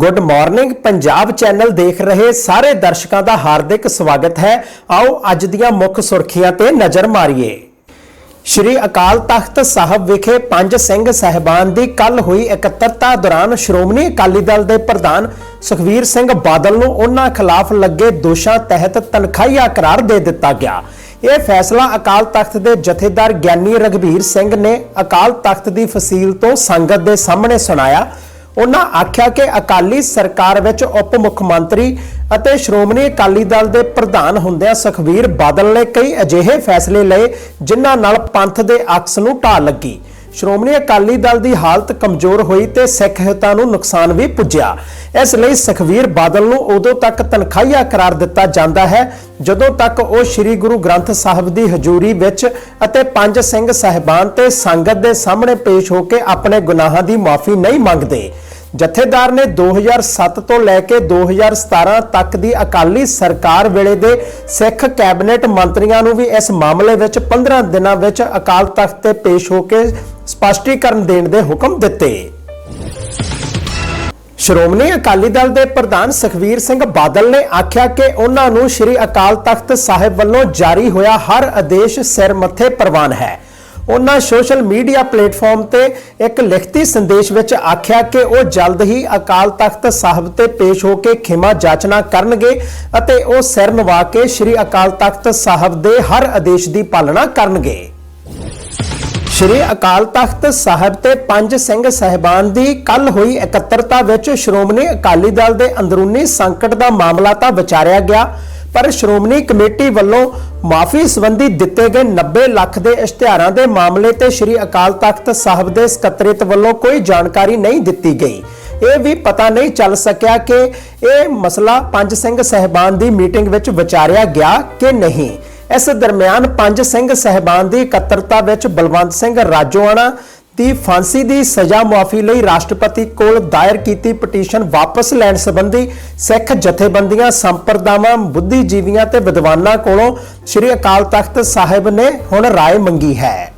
Good morning Punjab channel ਦੇਖ ਰਹੇ ਸਾਰੇ ਦਰਸ਼ਕਾਂ ਦਾ ਹਾਰਦਿਕ ਸਵਾਗਤ ਹੈ। ਆਓ ਅੱਜ ਦੀਆਂ ਮੁੱਖ ਸੁਰਖੀਆਂ ਤੇ ਨਜ਼ਰ ਮਾਰੀਏ। ਸ਼੍ਰੀ ਅਕਾਲ ਤਖਤ ਸਾਹਿਬ ਵਿਖੇ ਪੰਜ ਸਿੰਘ ਸਹਿਬਾਨ ਦੀ ਕੱਲ ਹੋਈ ਇਕੱਤਰਤਾ ਦੌਰਾਨ ਸ਼੍ਰੋਮਣੀ ਅਕਾਲੀ ਦਲ ਦੇ ਪ੍ਰਧਾਨ ਸੁਖਵੀਰ ਸਿੰਘ ਬਾਦਲ ਨੂੰ ਉਹਨਾਂ ਖਿਲਾਫ ਲੱਗੇ ਦੋਸ਼ਾਂ ਤਹਿਤ ਤਨਖਾਹੀਆ ਕਰਾਰ ਦੇ ਦਿੱਤਾ ਗਿਆ। ਇਹ ਫੈਸਲਾ ਅਕਾਲ ਤਖਤ ਦੇ ਜਥੇਦਾਰ ਗਿਆਨੀ ਰਗਵੀਰ ਸਿੰਘ ਨੇ ਅਕਾਲ ਤਖਤ ਦੀ ਫਸੀਲ ਤੋਂ ਸੰਗਤ ਦੇ ਸਾਹਮਣੇ ਸੁਣਾਇਆ। ਉਹਨਾਂ ਆਖਿਆ ਕਿ ਅਕਾਲੀ ਸਰਕਾਰ ਵਿੱਚ ਉਪ ਮੁੱਖ ਮੰਤਰੀ ਅਤੇ ਸ਼੍ਰੋਮਣੀ ਅਕਾਲੀ ਦਲ ਦੇ ਪ੍ਰਧਾਨ ਹੁੰਦਿਆਂ ਸੁਖਵੀਰ ਬਾਦਲ ਨੇ ਕਈ ਅਜਿਹੇ ਫੈਸਲੇ ਲਏ ਜਿਨ੍ਹਾਂ ਨਾਲ ਪੰਥ ਦੇ ਅਕਸ ਨੂੰ ਢਾਹ ਲੱਗੀ। ਸ਼੍ਰੋਮਣੀ ਅਕਾਲੀ ਦਲ ਦੀ ਹਾਲਤ ਕਮਜ਼ੋਰ ਹੋਈ ਤੇ ਸਿੱਖ ਹਿੱਤਾਂ ਨੂੰ ਨੁਕਸਾਨ ਵੀ ਪੁੱਜਿਆ। ਇਸ ਲਈ ਸੁਖਵੀਰ ਬਾਦਲ ਨੂੰ ਉਦੋਂ ਤੱਕ ਤਨਖਾਹੀਆ ਕਰਾਰ ਦਿੱਤਾ ਜਾਂਦਾ ਹੈ, ਜਦੋਂ ਤੱਕ ਉਹ ਸ੍ਰੀ ਗੁਰੂ ਗ੍ਰੰਥ ਸਾਹਿਬ ਦੀ ਹਜ਼ੂਰੀ ਵਿੱਚ ਅਤੇ ਪੰਜ ਸਿੰਘ ਸਹਿਬਾਨ ਤੇ ਸੰਗਤ ਦੇ ਸਾਹਮਣੇ ਪੇਸ਼ ਹੋ ਕੇ ਆਪਣੇ ਗੁਨਾਹਾਂ ਦੀ ਮਾਫੀ ਨਹੀਂ ਮੰਗਦੇ। ਜਥੇਦਾਰ ਨੇ 2007 ਤੋਂ ਲੈ ਕੇ 2017 ਤੱਕ ਦੀ ਅਕਾਲੀ ਸਰਕਾਰ ਵੇਲੇ ਦੇ ਸਿੱਖ ਕੈਬਨਿਟ ਮੰਤਰੀਆਂ ਨੂੰ ਵੀ ਇਸ ਮਾਮਲੇ ਵਿੱਚ 15 ਦਿਨਾਂ ਵਿੱਚ ਅਕਾਲ ਤਖਤ ਤੇ ਪੇਸ਼ ਹੋ ਕੇ ਸਪਸ਼ਟੀਕਰਨ ਦੇਣ ਦੇ ਹੁਕਮ ਦਿੱਤੇ। ਸ਼੍ਰੋਮਣੀ ਅਕਾਲੀ ਦਲ ਦੇ ਪ੍ਰਧਾਨ ਸੁਖਵੀਰ ਸਿੰਘ ਬਾਦਲ ਨੇ ਆਖਿਆ ਕਿ ਉਹਨਾਂ ਨੂੰ ਸ੍ਰੀ ਅਕਾਲ ਤਖਤ ਸਾਹਿਬ ਵੱਲੋਂ ਜਾਰੀ ਹੋਇਆ ਹਰ ਆਦੇਸ਼ ਸਿਰ ਮੱਥੇ ਪ੍ਰਵਾਨ ਹੈ। ਉਹਨਾਂ ਸੋਸ਼ਲ ਮੀਡੀਆ ਪਲੇਟਫਾਰਮ ਤੇ ਇੱਕ ਲਿਖਤੀ ਸੰਦੇਸ਼ ਵਿੱਚ ਆਖਿਆ ਕਿ ਉਹ ਜਲਦ ਹੀ ਅਕਾਲ ਤਖਤ ਸਾਹਿਬ ਤੇ ਪੇਸ਼ ਹੋ ਕੇ ਖਿਮਾ ਜਾਚਨਾ ਕਰਨਗੇ ਅਤੇ ਉਹ ਸਿਰ ਨਵਾ ਕੇ ਸ੍ਰੀ ਅਕਾਲ ਤਖਤ ਸਾਹਿਬ ਦੇ ਹਰ ਆਦੇਸ਼ ਦੀ ਪਾਲਣਾ ਕਰਨਗੇ। ਸ਼੍ਰੀ ਅਕਾਲ ਤਖਤ ਸਾਹਿਬ ਤੇ ਪੰਜ ਸਿੰਘ ਸਹਿਬਾਨ ਦੀ ਕੱਲ ਹੋਈ ਇਕੱਤਰਤਾ ਵਿੱਚ ਸ਼੍ਰੋਮਣੀ ਅਕਾਲੀ ਦਲ ਦੇ ਅੰਦਰੂਨੀ ਸੰਕਟ ਦਾ ਮਾਮਲਾ ਤਾਂ ਵਿਚਾਰਿਆ ਗਿਆ। ਪਰ ਸ਼੍ਰੋਮਣੀ ਕਮੇਟੀ ਵੱਲੋਂ ਮਾਫੀ ਸੰਬੰਧੀ ਦਿੱਤੇ ਗਏ 90 ਲੱਖ ਦੇ ਇਸ਼ਤਿਹਾਰਾਂ ਦੇ ਮਾਮਲੇ ਤੇ ਸ਼੍ਰੀ ਅਕਾਲ ਤਖਤ ਸਾਹਿਬ ਦੇ ਸਕੱਤਰੇਤ ਵੱਲੋਂ ਕੋਈ ਜਾਣਕਾਰੀ ਨਹੀਂ ਦਿੱਤੀ ਗਈ। ਇਹ ਵੀ ਪਤਾ ਨਹੀਂ ਚੱਲ ਸਕਿਆ ਕਿ ਇਹ ਮਸਲਾ ਪੰਜ ਸਿੰਘ ਸਹਿਬਾਨ ਦੀ ਮੀਟਿੰਗ ਵਿੱਚ ਵਿਚਾਰਿਆ ਗਿਆ ਕਿ ਨਹੀਂ। ਇਸ ਦਰਮਿਆਨ ਪੰਜ ਸਿੰਘ ਸਹਿਬਾਨ ਦੀ ਇਕੱਤਰਤਾ ਵਿੱਚ ਬਲਵੰਤ ਸਿੰਘ ਰਾਜੋਆਣਾ ਦੀ ਫਾਂਸੀ ਦੀ ਸਜ਼ਾ ਮੁਆਫੀ ਲਈ ਰਾਸ਼ਟਰਪਤੀ ਕੋਲ ਦਾਇਰ ਕੀਤੀ ਪਟੀਸ਼ਨ ਵਾਪਸ ਲੈਣ ਸੰਬੰਧੀ ਸਿੱਖ ਜਥੇਬੰਦੀਆਂ ਸੰਪਰਦਾਵਾਂ ਬੁੱਧੀਜੀਵੀਆਂ ਤੇ ਵਿਦਵਾਨਾਂ ਕੋਲੋਂ ਸ੍ਰੀ ਅਕਾਲ ਤਖਤ ਸਾਹਿਬ ਨੇ ਹੁਣ رائے ਮੰਗੀ ਹੈ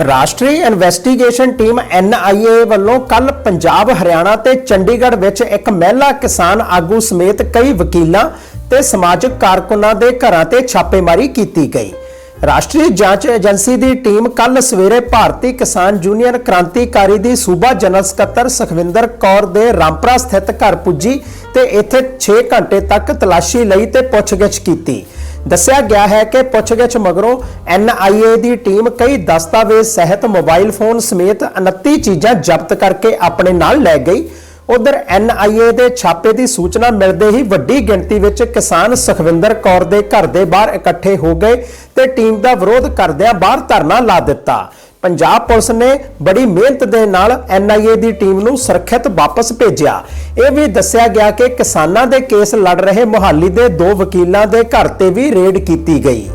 ਰਾਸ਼ਟਰੀ ਇਨਵੈਸਟੀਗੇਸ਼ਨ ਟੀਮ NIA ਵੱਲੋਂ ਕੱਲ ਪੰਜਾਬ ਹਰਿਆਣਾ ਤੇ ਚੰਡੀਗੜ੍ਹ ਵਿੱਚ ਇੱਕ ਮਹਿਲਾ ਕਿਸਾਨ ਆਗੂ ਸਮੇਤ ਕਈ ਵਕੀਲਾਂ ਤੇ ਸਮਾਜਿਕ ਕਾਰਕੁਨਾਂ ਦੇ ਘਰਾਂ ਤੇ ਛਾਪੇਮਾਰੀ ਕੀਤੀ ਗਈ ਰਾਸ਼ਟਰੀ ਜਾਂਚ ਏਜੰਸੀ ਦੀ ਟੀਮ ਕੱਲ ਸਵੇਰੇ ਭਾਰਤੀ ਕਿਸਾਨ ਯੂਨੀਅਨ ਕ੍ਰਾਂਤੀਕਾਰੀ ਦੀ ਸੂਬਾ ਜਨਰਲ ਸਕੱਤਰ ਸੁਖਵਿੰਦਰ ਕੌਰ ਦੇ ਰਾਮਪੁਰਾ ਸਥਿਤ ਘਰ ਪੁੱਜੀ ਤੇ ਇੱਥੇ 6 ਘੰਟੇ ਤੱਕ ਤਲਾਸ਼ੀ ਲਈ ਤੇ ਪੁੱਛਗਿੱਛ ਕੀਤੀ। ਦੱਸਿਆ ਗਿਆ ਹੈ ਕਿ ਪੁੱਛਗਿੱਛ ਮਗਰੋਂ NIA ਦੀ ਟੀਮ ਕਈ ਦਸਤਾਵੇਜ਼ ਸਹਿਤ ਮੋਬਾਈਲ ਫੋਨ ਸਮੇਤ 29 ਚੀਜ਼ਾਂ ਜ਼ਬਤ ਕਰਕੇ ਆਪਣੇ ਨਾਲ ਲੈ ਗਈ। ਉਧਰ NIA ਦੇ ਛਾਪੇ ਦੀ ਸੂਚਨਾ ਮਿਲਦੇ ਹੀ ਵੱਡੀ ਗਿਣਤੀ ਵਿੱਚ ਕਿਸਾਨ ਸੁਖਵਿੰਦਰ ਕੌਰ ਦੇ ਘਰ ਦੇ ਬਾਹਰ ਇਕੱਠੇ ਹੋ ਗਏ ਤੇ ਟੀਮ ਦਾ ਵਿਰੋਧ ਕਰਦਿਆਂ ਬਾਹਰ ਧਰਨਾ ਲਾ ਦਿੱਤਾ। ਪੰਜਾਬ ਪੁਲਿਸ ਨੇ ਬੜੀ ਮਿਹਨਤ ਦੇ ਨਾਲ NIA ਦੀ ਟੀਮ ਨੂੰ ਸੁਰੱਖਿਅਤ ਵਾਪਸ ਭੇਜਿਆ। ਇਹ ਵੀ ਦੱਸਿਆ ਗਿਆ ਕਿ ਕਿਸਾਨਾਂ ਦੇ ਕੇਸ ਲੜ ਰਹੇ ਮੁਹਾਲੀ ਦੇ ਦੋ ਵਕੀਲਾਂ ਦੇ ਘਰ ਤੇ ਵੀ ਰੇਡ ਕੀਤੀ ਗਈ।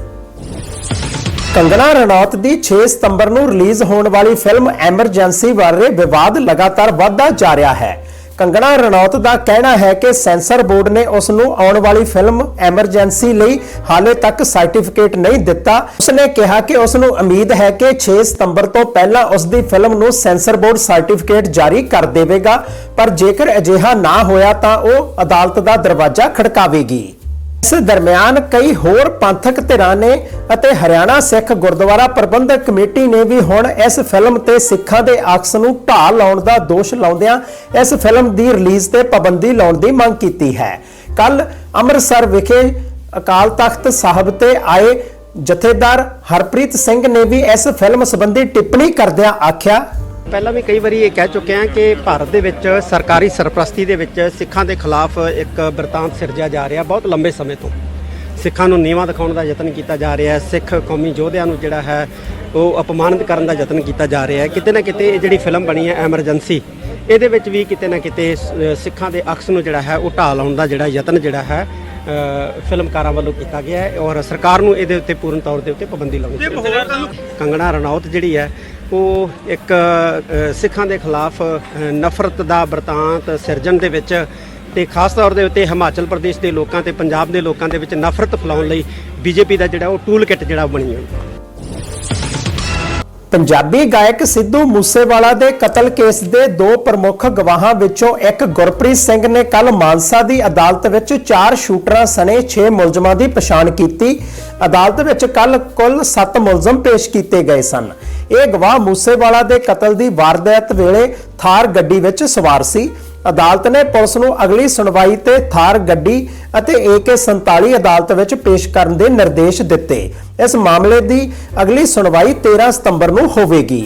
ਕੰਗਨਾ ਰਣੌਤ ਦੀ 6 ਸਤੰਬਰ ਨੂੰ ਰਿਲੀਜ਼ ਹੋਣ ਵਾਲੀ ਫਿਲਮ ਐਮਰਜੈਂਸੀ ਬਾਰੇ ਵਿਵਾਦ ਲਗਾਤਾਰ ਵਧਦਾ ਜਾ ਰਿਹਾ ਹੈ। ਕੰਗਣਾ ਰਣੌਤ ਦਾ ਕਹਿਣਾ ਹੈ ਕਿ ਸੈਂਸਰ ਬੋਰਡ ਨੇ ਉਸ ਨੂੰ ਆਉਣ ਵਾਲੀ ਫਿਲਮ ਐਮਰਜੈਂਸੀ ਲਈ ਹਾਲੇ ਤੱਕ ਸਰਟੀਫਿਕੇਟ ਨਹੀਂ ਦਿੱਤਾ। ਉਸ ਨੇ ਕਿਹਾ ਕਿ ਉਸ ਨੂੰ ਉਮੀਦ ਹੈ ਕਿ 6 ਸਤੰਬਰ ਤੋਂ ਪਹਿਲਾਂ ਉਸ ਦੀ ਫਿਲਮ ਨੂੰ ਸੈਂਸਰ ਬੋਰਡ ਸਰਟੀਫਿਕੇਟ ਜਾਰੀ ਕਰ ਦੇਵੇਗਾ। ਪਰ ਜੇਕਰ ਅਜਿਹਾ ਨਾ ਹੋਇਆ ਤਾਂ ਉਹ ਅਦਾਲਤ ਦਾ ਦਰਵਾਜ਼ਾ ਖੜਕਾਵੇਗੀ। ਇਸ ਦਰਮਿਆਨ ਕਈ ਹੋਰ ਪੰਥਕ ਧਿਰਾਂ ਨੇ ਅਤੇ ਹਰਿਆਣਾ ਸਿੱਖ ਗੁਰਦੁਆਰਾ ਪ੍ਰਬੰਧਕ ਕਮੇਟੀ ਨੇ ਵੀ ਹੁਣ ਇਸ ਫਿਲਮ ਤੇ ਸਿੱਖਾਂ ਦੇ ਅਕਸ ਨੂੰ ਢਾਹ ਲਾਉਣ ਦਾ ਦੋਸ਼ ਲਾਉਂਦਿਆਂ ਇਸ ਫਿਲਮ ਦੀ ਰਿਲੀਜ਼ ਤੇ ਪਾਬੰਦੀ ਲਾਉਣ ਦੀ ਮੰਗ ਕੀਤੀ ਹੈ। ਕੱਲ ਅੰਮ੍ਰਿਤਸਰ ਵਿਖੇ ਅਕਾਲ ਤਖਤ ਸਾਹਿਬ ਤੇ ਆਏ ਜਥੇਦਾਰ ਹਰਪ੍ਰੀਤ ਸਿੰਘ ਨੇ ਵੀ ਇਸ ਫਿਲਮ ਸੰਬੰਧੀ ਟਿੱਪਣੀ ਕਰਦਿਆਂ ਆਖਿਆ ਪਹਿਲਾਂ ਵੀ ਕਈ ਵਾਰੀ ਇਹ ਕਹਿ ਚੁੱਕੇ ਹਾਂ ਕਿ ਭਾਰਤ ਦੇ ਵਿੱਚ ਸਰਕਾਰੀ ਸਰਪ੍ਰਸਤੀ ਦੇ ਵਿੱਚ ਸਿੱਖਾਂ ਦੇ ਖਿਲਾਫ ਇੱਕ ਬਰਤਾਂਤ ਸਿਰਜਿਆ ਜਾ ਰਿਹਾ ਬਹੁਤ ਲੰਬੇ ਸਮੇਂ ਤੋਂ। ਸਿੱਖਾਂ ਨੂੰ ਨੀਵਾਂ ਦਿਖਾਉਣ ਦਾ ਯਤਨ ਕੀਤਾ ਜਾ ਰਿਹਾ ਹੈ। ਸਿੱਖ ਕੌਮੀ ਯੋਧਿਆਂ ਨੂੰ ਜਿਹੜਾ ਹੈ ਉਹ ਅਪਮਾਨਿਤ ਕਰਨ ਦਾ ਯਤਨ ਕੀਤਾ ਜਾ ਰਿਹਾ ਹੈ। ਕਿਤੇ ਨਾ ਕਿਤੇ ਇਹ ਜਿਹੜੀ ਫਿਲਮ ਬਣੀ ਹੈ ਐਮਰਜੈਂਸੀ ਇਹਦੇ ਵਿੱਚ ਵੀ ਕਿਤੇ ਨਾ ਕਿਤੇ ਸਿੱਖਾਂ ਦੇ ਅਕਸ ਨੂੰ ਜਿਹੜਾ ਹੈ ਉਹ ਢਾਹ ਲਾਉਣ ਦਾ ਜਿਹੜਾ ਯਤਨ ਜਿਹੜਾ ਹੈ ਫਿਲਮਕਾਰਾਂ ਵੱਲੋਂ ਕੀਤਾ ਗਿਆ ਹੈ ਔਰ ਸਰਕਾਰ ਨੂੰ ਇਹਦੇ ਉੱਤੇ ਪੂਰਨ ਤੌਰ ਦੇ ਉੱਤੇ ਪਾਬੰਦੀ ਲਾਉਣੀ ਚਾਹੀਦੀ ਹੈ। ਕੰਗਣਾ ਰਣੌਤ ਜਿਹੜੀ ਹੈ ਉਹ ਇੱਕ ਸਿੱਖਾਂ ਦੇ ਖਿਲਾਫ ਨਫ਼ਰਤ ਦਾ ਬਰਤਾਂਤ ਸਿਰਜਣ ਦੇ ਵਿੱਚ ਤੇ ਖਾਸ ਤੌਰ ਦੇ ਉੱਤੇ ਹਿਮਾਚਲ ਪ੍ਰਦੇਸ਼ ਦੇ ਲੋਕਾਂ ਤੇ ਪੰਜਾਬ ਦੇ ਲੋਕਾਂ ਦੇ ਵਿੱਚ ਨਫ਼ਰਤ ਫੈਲਾਉਣ ਲਈ ਬੀਜੇਪੀ ਦਾ ਜਿਹੜਾ ਉਹ ਟੂਲ ਕਿੱਟ ਜਿਹੜਾ ਉਹ ਬਣੀ ਹੋਈ ਪੰਜਾਬੀ ਗਾਇਕ ਸਿੱਧੂ ਮੂਸੇਵਾਲਾ ਦੇ ਕਤਲ ਕੇਸ ਦੇ ਦੋ ਪ੍ਰਮੁੱਖ ਗਵਾਹਾਂ ਵਿੱਚੋਂ ਇੱਕ ਗੁਰਪ੍ਰੀਤ ਸਿੰਘ ਨੇ ਕੱਲ ਮਾਨਸਾ ਦੀ ਅਦਾਲਤ ਵਿੱਚ ਚਾਰ ਸ਼ੂਟਰਾਂ ਸਣੇ 6 ਮੁਲਜ਼ਮਾਂ ਦੀ ਪਛਾਣ ਕੀਤੀ। ਅਦਾਲਤ ਵਿੱਚ ਕੱਲ ਕੁੱਲ 7 ਮੁਲਜ਼ਮ ਪੇਸ਼ ਕੀਤੇ ਗਏ ਸਨ। ਇਹ ਗਵਾਹ ਮੂਸੇਵਾਲਾ ਦੇ ਕਤਲ ਦੀ ਵਾਰਦਾਤ ਵੇਲੇ ਥਾਰ ਗੱਡੀ ਵਿੱਚ ਸਵਾਰ ਸੀ। ਅਦਾਲਤ ਨੇ ਪੁਲਿਸ ਨੂੰ ਅਗਲੀ ਸੁਣਵਾਈ ਤੇ ਥਾਰ ਗੱਡੀ ਅਤੇ AK47 ਅਦਾਲਤ ਵਿੱਚ ਪੇਸ਼ ਕਰਨ ਦੇ ਨਿਰਦੇਸ਼ ਦਿੱਤੇ। ਇਸ ਮਾਮਲੇ ਦੀ ਅਗਲੀ ਸੁਣਵਾਈ 13 ਸਤੰਬਰ ਨੂੰ ਹੋਵੇਗੀ।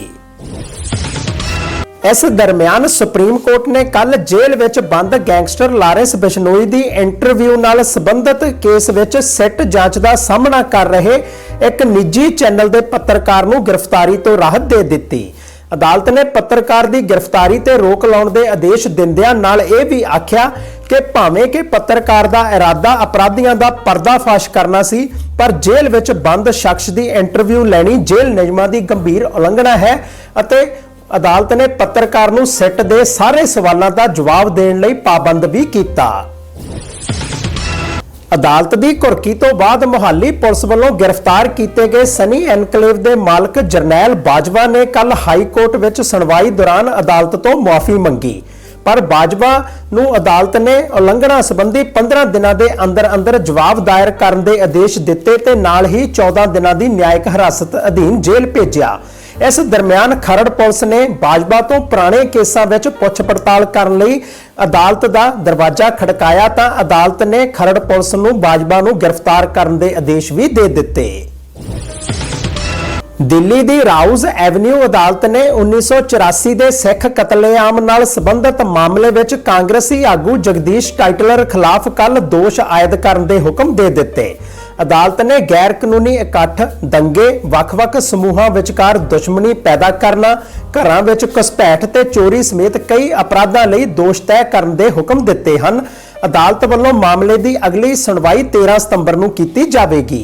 ਇਸ ਦਰਮਿਆਨ ਸੁਪਰੀਮ ਕੋਰਟ ਨੇ ਕੱਲ ਜੇਲ੍ਹ ਵਿੱਚ ਬੰਦ ਗੈਂਗਸਟਰ ਲਾਰੈਂਸ ਬਿਸ਼ਨੋਈ ਦੀ ਇੰਟਰਵਿਊ ਨਾਲ ਸੰਬੰਧਿਤ ਕੇਸ ਵਿੱਚ ਸਿੱਟ ਜਾਂਚ ਦਾ ਸਾਹਮਣਾ ਕਰ ਰਹੇ ਇੱਕ ਨਿੱਜੀ ਚੈਨਲ ਦੇ ਪੱਤਰਕਾਰ ਨੂੰ ਗ੍ਰਿਫਤਾਰੀ ਤੋਂ ਰਾਹਤ ਦੇ ਦਿੱਤੀ। ਅਦਾਲਤ ਨੇ ਪੱਤਰਕਾਰ ਦੀ ਗ੍ਰਿਫਤਾਰੀ ਤੇ ਰੋਕ ਲਾਉਣ ਦੇ ਆਦੇਸ਼ ਦਿੰਦਿਆਂ ਨਾਲ ਇਹ ਵੀ ਆਖਿਆ ਕਿ ਭਾਵੇਂ ਕਿ ਪੱਤਰਕਾਰ ਦਾ ਇਰਾਦਾ ਅਪਰਾਧੀਆਂ ਦਾ ਪਰਦਾਫਾਸ਼ ਕਰਨਾ ਸੀ, ਪਰ ਜੇਲ੍ਹ ਵਿੱਚ ਬੰਦ ਸ਼ਖਸ ਦੀ ਇੰਟਰਵਿਊ ਲੈਣੀ ਜੇਲ੍ਹ ਨਿਯਮਾਂ ਦੀ ਗੰਭੀਰ ਉਲੰਘਣਾ ਹੈ ਅਤੇ ਅਦਾਲਤ ਨੇ ਪੱਤਰਕਾਰ ਨੂੰ ਸਿੱਟ ਦੇ ਸਾਰੇ ਸਵਾਲਾਂ ਦਾ ਜਵਾਬ ਦੇਣ ਲਈ ਪਾਬੰਦ ਵੀ ਕੀਤਾ। ਅਦਾਲਤ ਦੀ ਕੁਰਕੀ ਤੋਂ ਬਾਅਦ ਮੁਹਾਲੀ ਪੁਲਿਸ ਵੱਲੋਂ ਗ੍ਰਿਫਤਾਰ ਕੀਤੇ ਗਏ ਸਨੀ ਐਨਕਲੇਵ ਦੇ ਮਾਲਕ ਜਰਨੈਲ ਬਾਜਵਾ ਨੇ ਕੱਲ ਹਾਈ ਕੋਰਟ ਵਿੱਚ ਸੁਣਵਾਈ ਦੌਰਾਨ ਅਦਾਲਤ ਤੋਂ ਮੁਆਫੀ ਮੰਗੀ। ਪਰ ਬਾਜਵਾ ਨੂੰ ਅਦਾਲਤ ਨੇ ਉਲੰਘਣਾ ਸੰਬੰਧੀ 15 ਦਿਨਾਂ ਦੇ ਅੰਦਰ ਅੰਦਰ ਜਵਾਬ ਦਾਇਰ ਕਰਨ ਦੇ ਆਦੇਸ਼ ਦਿੱਤੇ ਤੇ ਨਾਲ ਹੀ 14 ਦਿਨਾਂ ਦੀ ਨਿਆਇਕ ਹਿਰਾਸਤ ਅਧੀਨ ਜੇਲ੍ਹ ਭੇਜਿਆ। ਇਸ ਦਰਮਿਆਨ ਖਰੜ ਪੁਲਿਸ ਨੇ ਬਾਜਵਾ ਤੋਂ ਪੁਰਾਣੇ ਕੇਸਾਂ ਵਿੱਚ ਪੁੱਛ ਪੜਤਾਲ ਕਰਨ ਲਈ ਅਦਾਲਤ ਦਾ ਦਰਵਾਜ਼ਾ ਖੜਕਾਇਆ ਤਾਂ ਅਦਾਲਤ ਨੇ ਖਰੜ ਪੁਲਿਸ ਨੂੰ ਬਾਜਵਾ ਨੂੰ ਗ੍ਰਿਫਤਾਰ ਕਰਨ ਦੇ ਆਦੇਸ਼ ਵੀ ਦੇ ਦਿੱਤੇ। ਦਿੱਲੀ ਦੀ ਰਾਊਜ਼ ਐਵਨਿਊ ਅਦਾਲਤ ਨੇ 1984 ਦੇ ਸਿੱਖ ਕਤਲੇਆਮ ਨਾਲ ਸੰਬੰਧਿਤ ਮਾਮਲੇ ਵਿੱਚ ਕਾਂਗਰਸੀ ਆਗੂ ਜਗਦੀਸ਼ ਟਾਈਟਲਰ ਖਿਲਾਫ ਕੱਲ ਦੋਸ਼ ਆਇਦ ਕਰਨ ਦੇ ਹੁਕਮ ਦੇ ਦਿੱਤੇ। ਅਦਾਲਤ ਨੇ ਗੈਰ ਕਾਨੂੰਨੀ ਇਕੱਠ, ਦੰਗੇ, ਵੱਖ-ਵੱਖ ਸਮੂਹਾਂ ਵਿਚਕਾਰ ਦੁਸ਼ਮਣੀ ਪੈਦਾ ਕਰਨਾ, ਘਰਾਂ ਵਿੱਚ ਘੁਸਪੈਠ ਤੇ ਚੋਰੀ ਸਮੇਤ ਕਈ ਅਪਰਾਧਾਂ ਲਈ ਦੋਸ਼ ਤੈਅ ਕਰਨ ਦੇ ਹੁਕਮ ਦਿੱਤੇ ਹਨ। ਅਦਾਲਤ ਵੱਲੋਂ ਮਾਮਲੇ ਦੀ ਅਗਲੀ ਸੁਣਵਾਈ 13 ਸਤੰਬਰ ਨੂੰ ਕੀਤੀ ਜਾਵੇਗੀ।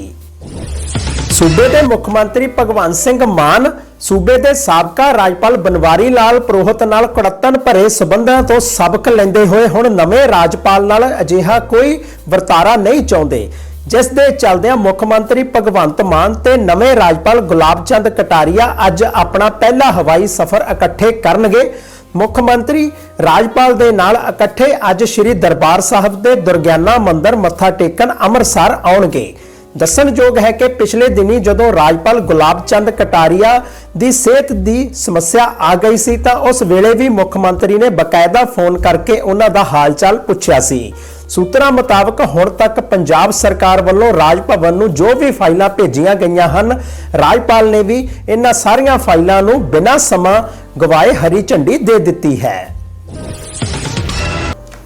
ਸੂਬੇ ਦੇ ਮੁੱਖ ਮੰਤਰੀ ਭਗਵੰਤ ਸਿੰਘ ਮਾਨ, ਸੂਬੇ ਦੇ ਸਾਬਕਾ ਰਾਜਪਾਲ ਬਨਵਾਰੀ ਲਾਲ ਪ੍ਰੋਹਤ ਨਾਲ ਕੁੜੱਤਨ ਭਰੇ ਸਬੰਧਾਂ ਤੋਂ ਸਬਕ ਲੈਂਦੇ ਹੋਏ ਹੁਣ ਨਵੇਂ ਰਾਜਪਾਲ ਨਾਲ ਅਜਿਹਾ ਕੋਈ ਵਰਤਾਰਾ ਨਹੀਂ ਚਾਹੁੰਦੇ। ਜਿਸ ਦੇ ਚੱਲਦਿਆਂ ਮੁੱਖ ਮੰਤਰੀ ਭਗਵੰਤ ਮਾਨ ਤੇ ਨਵੇਂ ਰਾਜਪਾਲ ਗੁਲਾਬ ਚੰਦ ਕਟਾਰੀਆ ਅੱਜ ਆਪਣਾ ਪਹਿਲਾ ਹਵਾਈ ਸਫ਼ਰ ਇਕੱਠੇ ਕਰਨਗੇ। ਮੁੱਖ ਮੰਤਰੀ ਰਾਜਪਾਲ ਦੇ ਨਾਲ ਇਕੱਠੇ ਅੱਜ ਸ੍ਰੀ ਦਰਬਾਰ ਸਾਹਿਬ ਦੇ ਦੁਰਗਿਆਨਾ ਮੰਦਿਰ ਮੱਥਾ ਟੇਕਣ ਅੰਮ੍ਰਿਤਸਰ ਆਉਣਗੇ। ਦੱਸਣਯੋਗ ਹੈ ਕਿ ਪਿਛਲੇ ਦਿਨੀ ਜਦੋਂ ਰਾਜਪਾਲ ਗੁਲਾਬ ਚੰਦ ਕਟਾਰੀਆ ਦੀ ਸਿਹਤ ਦੀ ਸਮੱਸਿਆ ਆ ਗਈ ਸੀ ਤਾਂ ਉਸ ਵੇਲੇ ਵੀ ਮੁੱਖ ਮੰਤਰੀ ਨੇ ਬਕਾਇਦਾ ਫੋਨ ਕਰਕੇ ਉਹਨਾਂ ਦਾ ਹਾਲਚਾਲ ਪੁੱਛਿਆ ਸੀ। ਸੂਤਰਾਂ ਮੁਤਾਬਕ ਹੁਣ ਤੱਕ ਪੰਜਾਬ ਸਰਕਾਰ ਵੱਲੋਂ ਰਾਜ ਭਵਨ ਨੂੰ ਜੋ ਵੀ ਫਾਈਲਾਂ ਭੇਜੀਆਂ ਗਈਆਂ ਹਨ, ਰਾਜਪਾਲ ਨੇ ਵੀ ਇਹਨਾਂ ਸਾਰੀਆਂ ਫਾਈਲਾਂ ਨੂੰ ਬਿਨਾਂ ਸਮਾਂ ਗਵਾਏ ਹਰੀ ਝੰਡੀ ਦੇ ਦਿੱਤੀ ਹੈ।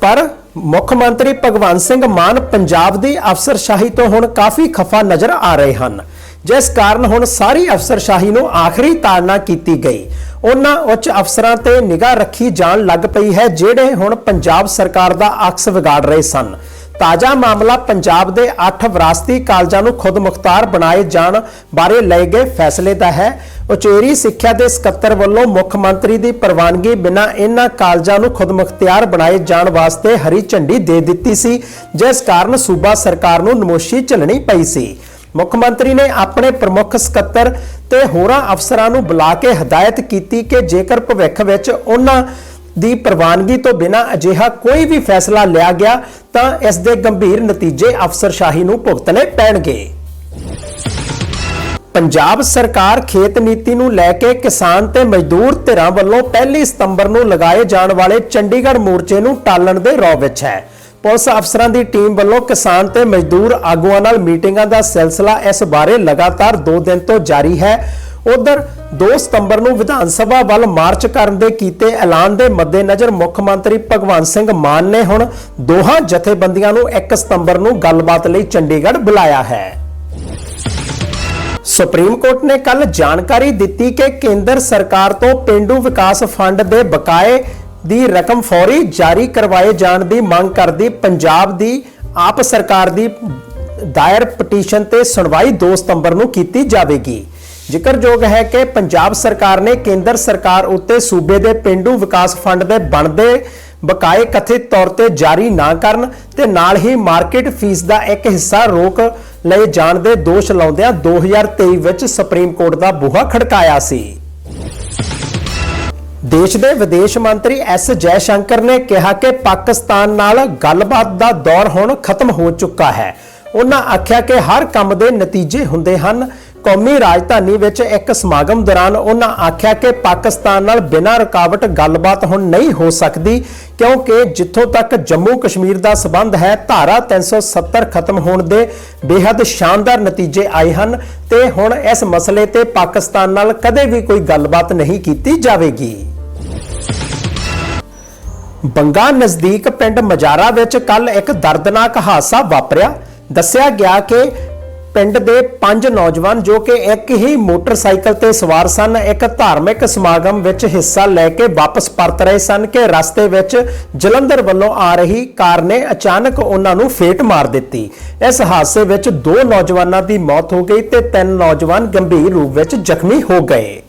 ਪਰ ਮੁੱਖ ਮੰਤਰੀ ਭਗਵੰਤ ਸਿੰਘ ਮਾਨ ਪੰਜਾਬ ਦੀ ਅਫਸਰਸ਼ਾਹੀ ਤੋਂ ਹੁਣ ਕਾਫੀ ਖਫਾ ਨਜ਼ਰ ਆ ਰਹੇ ਹਨ। ਜਿਸ ਕਾਰਨ ਹੁਣ ਸਾਰੀ ਅਫਸਰਸ਼ਾਹੀ ਨੂੰ ਆਖਰੀ ਤਾੜਨਾ ਕੀਤੀ ਗਈ। ਉਹਨਾਂ ਉੱਚ ਅਫਸਰਾਂ ਤੇ ਨਿਗਾਹ ਰੱਖੀ ਜਾਣ ਲੱਗ ਪਈ ਹੈ, ਜਿਹੜੇ ਹੁਣ ਪੰਜਾਬ ਸਰਕਾਰ ਦਾ ਅਕਸ ਵਿਗਾੜ ਰਹੇ ਸਨ। ਤਾਜ਼ਾ ਮਾਮਲਾ ਪੰਜਾਬ ਦੇ 8 ਵਿਰਾਸਤੀ ਕਾਲਜਾਂ ਨੂੰ ਖੁਦ ਮੁਖਤਾਰ ਬਣਾਏ ਜਾਣ ਬਾਰੇ ਲਏ ਗਏ ਫੈਸਲੇ ਦਾ ਹੈ। ਉਚੇਰੀ ਸਿੱਖਿਆ ਦੇ ਸਕੱਤਰ ਵੱਲੋਂ ਮੁੱਖ ਮੰਤਰੀ ਦੀ ਪ੍ਰਵਾਨਗੀ ਬਿਨਾਂ ਇਹਨਾਂ ਕਾਲਜਾਂ ਨੂੰ ਖੁਦ ਮੁਖਤਿਆਰ ਬਣਾਏ ਜਾਣ ਵਾਸਤੇ ਹਰੀ ਝੰਡੀ ਦੇ ਦਿੱਤੀ ਸੀ, ਜਿਸ ਕਾਰਨ ਸੂਬਾ ਸਰਕਾਰ ਨੂੰ ਨਮੋਸ਼ੀ ਝੱਲਣੀ ਪਈ ਸੀ। ਮੁੱਖ ਮੰਤਰੀ ਨੇ ਆਪਣੇ ਪ੍ਰਮੁੱਖ ਸਕੱਤਰ ਤੇ ਹੋਰਾਂ ਅਫਸਰਾਂ ਨੂੰ ਬੁਲਾ ਕੇ ਹਦਾਇਤ ਕੀਤੀ ਕਿ ਜੇਕਰ ਭਵਿੱਖ ਵਿੱਚ ਉਹਨਾਂ ਦੀ ਪ੍ਰਵਾਨਗੀ ਤੋਂ ਬਿਨਾਂ ਅਜਿਹਾ ਕੋਈ ਵੀ ਫੈਸਲਾ ਲਿਆ ਗਿਆ, ਤਾਂ ਇਸ ਦੇ ਗੰਭੀਰ ਨਤੀਜੇ ਅਫਸਰਸ਼ਾਹੀ ਨੂੰ ਭੁਗਤਣੇ ਪੈਣਗੇ। ਪੰਜਾਬ ਸਰਕਾਰ ਖੇਤ ਨੀਤੀ ਨੂੰ ਲੈ ਕੇ ਕਿਸਾਨ ਤੇ ਮਜ਼ਦੂਰ ਧਿਰਾਂ ਵੱਲੋਂ 1 ਸਤੰਬਰ ਨੂੰ ਲਗਾਏ ਜਾਣ ਵਾਲੇ ਚੰਡੀਗੜ੍ਹ ਮੋਰਚੇ ਨੂੰ ਟਾਲਣ ਦੇ ਰੌ ਵਿੱਚ ਹੈ। ਪੁਲਿਸ ਅਫਸਰਾਂ ਦੀ ਟੀਮ ਵੱਲੋਂ ਕਿਸਾਨ ਤੇ ਮਜ਼ਦੂਰ ਆਗੂਆਂ ਨਾਲ ਮੀਟਿੰਗਾਂ ਦਾ ਸਿਲਸਿਲਾ ਇਸ ਬਾਰੇ ਲਗਾਤਾਰ 2 ਦਿਨ ਤੋਂ ਜਾਰੀ ਹੈ। ਉਧਰ 2 ਸਤੰਬਰ ਨੂੰ ਵਿਧਾਨ ਸਭਾ ਵੱਲ ਮਾਰਚ ਕਰਨ ਦੇ ਕੀਤੇ ਐਲਾਨ ਦੇ ਮੱਦੇਨਜ਼ਰ ਮੁੱਖ ਮੰਤਰੀ ਭਗਵੰਤ ਸਿੰਘ ਮਾਨ ਨੇ ਹੁਣ ਦੋਹਾਂ ਜਥੇਬੰਦੀਆਂ ਨੂੰ 1 ਸਤੰਬਰ ਨੂੰ ਗੱਲਬਾਤ ਲਈ ਚੰਡੀਗੜ੍ਹ ਬੁਲਾਇਆ ਹੈ। ਸੁਪਰੀਮ ਕੋਰਟ ਨੇ ਕੱਲ ਜਾਣਕਾਰੀ ਦਿੱਤੀ ਕਿ ਕੇਂਦਰ ਸਰਕਾਰ ਤੋਂ ਪਿੰਡੂ ਵਿਕਾਸ ਫੰਡ ਦੇ ਬਕਾਏ ਦੀ ਰਕਮ ਫੌਰੀ ਜਾਰੀ ਕਰਵਾਏ ਜਾਣ ਦੀ ਮੰਗ ਕਰਦੀ ਪੰਜਾਬ ਦੀ ਆਪ ਸਰਕਾਰ ਦੀ ਦਾਇਰ ਪਟੀਸ਼ਨ ਤੇ ਸੁਣਵਾਈ 2 ਸਤੰਬਰ ਨੂੰ ਕੀਤੀ ਜਾਵੇਗੀ। ਜ਼ਿਕਰਯੋਗ ਹੈ ਕਿ ਪੰਜਾਬ ਸਰਕਾਰ ਨੇ ਕੇਂਦਰ ਸਰਕਾਰ ਉੱਤੇ ਸੂਬੇ ਦੇ ਪਿੰਡੂ ਵਿਕਾਸ ਫੰਡ ਦੇ ਬਣਦੇ ਬਕਾਏ ਕਥਿਤ ਤੌਰ ਤੇ ਜਾਰੀ ਨਾ ਕਰਨ ਤੇ ਨਾਲ ਹੀ ਮਾਰਕੀਟ ਫੀਸ ਦਾ ਇੱਕ ਹਿੱਸਾ ਰੋਕ ਲਏ ਜਾਣ ਦੇ ਦੋਸ਼ ਲਾਉਂਦਿਆਂ 2023 ਵਿੱਚ ਸੁਪਰੀਮ ਕੋਰਟ ਦਾ ਬੂਹਾ ਖੜਕਾਇਆ ਸੀ। ਦੇਸ਼ ਦੇ ਵਿਦੇਸ਼ ਮੰਤਰੀ ਐਸ ਜੈਸ਼ੰਕਰ ਨੇ ਕਿਹਾ ਕਿ ਪਾਕਿਸਤਾਨ ਨਾਲ ਗੱਲਬਾਤ ਦਾ ਦੌਰ ਹੁਣ ਖਤਮ ਹੋ ਚੁੱਕਾ ਹੈ। ਉਹਨਾਂ ਆਖਿਆ ਕਿ ਹਰ ਕੰਮ ਦੇ ਨਤੀਜੇ ਹੁੰਦੇ ਹਨ। ਕੌਮੀ ਰਾਜਧਾਨੀ ਵਿੱਚ ਇੱਕ ਸਮਾਗਮ ਦੌਰਾਨ ਉਹਨਾਂ ਆਖਿਆ ਕਿ ਪਾਕਿਸਤਾਨ ਨਾਲ ਬਿਨਾਂ ਰੁਕਾਵਟ ਗੱਲਬਾਤ ਹੁਣ ਨਹੀਂ ਹੋ ਸਕਦੀ, ਕਿਉਂਕਿ ਜਿੱਥੋਂ ਤੱਕ ਜੰਮੂ ਕਸ਼ਮੀਰ ਦਾ ਸਬੰਧ ਹੈ, ਧਾਰਾ 370 ਖਤਮ ਹੋਣ ਦੇ ਬੇहद ਸ਼ਾਨਦਾਰ ਨਤੀਜੇ ਆਏ ਹਨ ਤੇ ਹੁਣ ਇਸ ਮਸਲੇ ਤੇ ਪਾਕਿਸਤਾਨ ਨਾਲ ਕਦੇ ਵੀ ਕੋਈ ਗੱਲਬਾਤ ਨਹੀਂ ਕੀਤੀ ਜਾਵੇਗੀ। ਬੰਗਾ ਨਜ਼ਦੀਕ ਪਿੰਡ ਮਜਾਰਾ ਵਿੱਚ ਕੱਲ ਇੱਕ ਦਰਦਨਾਕ ਹਾਦਸਾ ਵਾਪਰਿਆ। ਦੱਸਿਆ ਗਿਆ ਕਿ ਪਿੰਡ ਦੇ ਪੰਜ ਨੌਜਵਾਨ ਜੋ ਕਿ ਇੱਕ ਹੀ ਮੋਟਰਸਾਈਕਲ ਤੇ ਸਵਾਰ ਸਨ, ਇੱਕ ਧਾਰਮਿਕ ਸਮਾਗਮ ਵਿੱਚ ਹਿੱਸਾ ਲੈ ਕੇ ਵਾਪਸ ਪਰਤ ਰਹੇ ਸਨ ਕਿ ਰਸਤੇ ਵਿੱਚ ਜਲੰਧਰ ਵੱਲੋਂ ਆ ਰਹੀ ਕਾਰ ਨੇ ਅਚਾਨਕ ਉਹਨਾਂ ਨੂੰ ਫੇਟ ਮਾਰ ਦਿੱਤੀ। ਇਸ ਹਾਦਸੇ ਵਿੱਚ ਦੋ ਨੌਜਵਾਨਾਂ ਦੀ ਮੌਤ ਹੋ ਗਈ ਤੇ ਤਿੰਨ ਨੌਜਵਾਨ ਗੰਭੀਰ ਰੂਪ ਵਿੱਚ ਜ਼ਖਮੀ ਹੋ ਗਏ।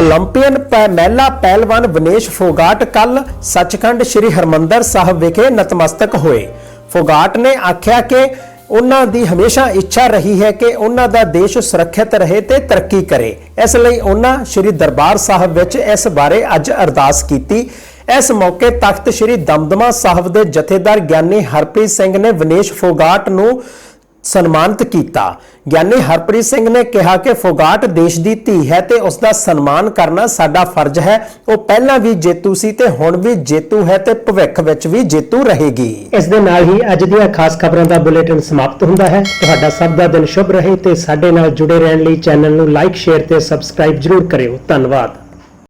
올림ਪੀਅਨ ਮਹਿਲਾ ਪਹਿਲਵਾਨ ਵਿਨੇਸ਼ ਫੋਗਾਟ ਕੱਲ ਸੱਚਖੰਡ ਸ੍ਰੀ ਹਰਮੰਦਰ ਸਾਹਿਬ ਵਿਖੇ ਨਤਮਸਤਕ ਹੋਏ। ਫੋਗਾਟ ਨੇ ਆਖਿਆ ਕਿ ਉਹਨਾਂ ਦੀ ਹਮੇਸ਼ਾ ਇੱਛਾ ਰਹੀ ਹੈ ਕਿ ਉਹਨਾਂ ਦਾ ਦੇਸ਼ ਸੁਰੱਖਿਅਤ ਰਹੇ ਤੇ ਤਰੱਕੀ ਕਰੇ। ਇਸ ਲਈ ਉਹਨਾਂ ਸ੍ਰੀ ਦਰਬਾਰ ਸਾਹਿਬ ਵਿੱਚ ਇਸ ਬਾਰੇ ਅੱਜ ਅਰਦਾਸ ਕੀਤੀ। ਇਸ ਮੌਕੇ ਤਖਤ ਸ੍ਰੀ ਦਮਦਮਾ ਸਾਹਿਬ ਦੇ ਜਥੇਦਾਰ ਗਿਆਨੀ ਹਰਪ੍ਰੀਤ ਸਿੰਘ ਨੇ ਵਿਨੇਸ਼ ਫੋਗਾਟ ਨੂੰ ਸਨਮਾਨਿਤ ਕੀਤਾ। ਗਿਆਨੀ ਹਰਪ੍ਰੀਤ ਸਿੰਘ ਨੇ ਕਿਹਾ ਕਿ ਫੋਗਾਟ ਦੇਸ਼ ਦੀ ਧੀ ਹੈ ਤੇ ਉਸ ਦਾ ਸਨਮਾਨ ਕਰਨਾ ਸਾਡਾ ਫਰਜ਼ ਹੈ। ਉਹ ਪਹਿਲਾਂ ਵੀ ਜੇਤੂ ਸੀ ਤੇ ਹੁਣ ਵੀ ਜੇਤੂ ਹੈ ਤੇ ਭਵਿੱਖ ਵਿੱਚ ਵੀ ਜੇਤੂ ਰਹੇਗੀ। ਇਸ ਦੇ ਨਾਲ ਹੀ ਅੱਜ ਦੀਆਂ ਖਾਸ ਖਬਰਾਂ ਦਾ ਬੁਲੇਟਿਨ ਸਮਾਪਤ ਹੁੰਦਾ ਹੈ। ਤੁਹਾਡਾ ਸਭ ਦਾ ਦਿਨ ਸ਼ੁਭ ਰਹੇ ਤੇ ਸਾਡੇ ਨਾਲ ਜੁੜੇ ਰਹਿਣ ਲਈ ਚੈਨਲ ਨੂੰ ਲਾਈਕ, ਸ਼ੇਅਰ ਤੇ ਸਬਸਕ੍ਰਾਈਬ ਜਰੂਰ ਕਰਿਓ। ਧੰਨਵਾਦ।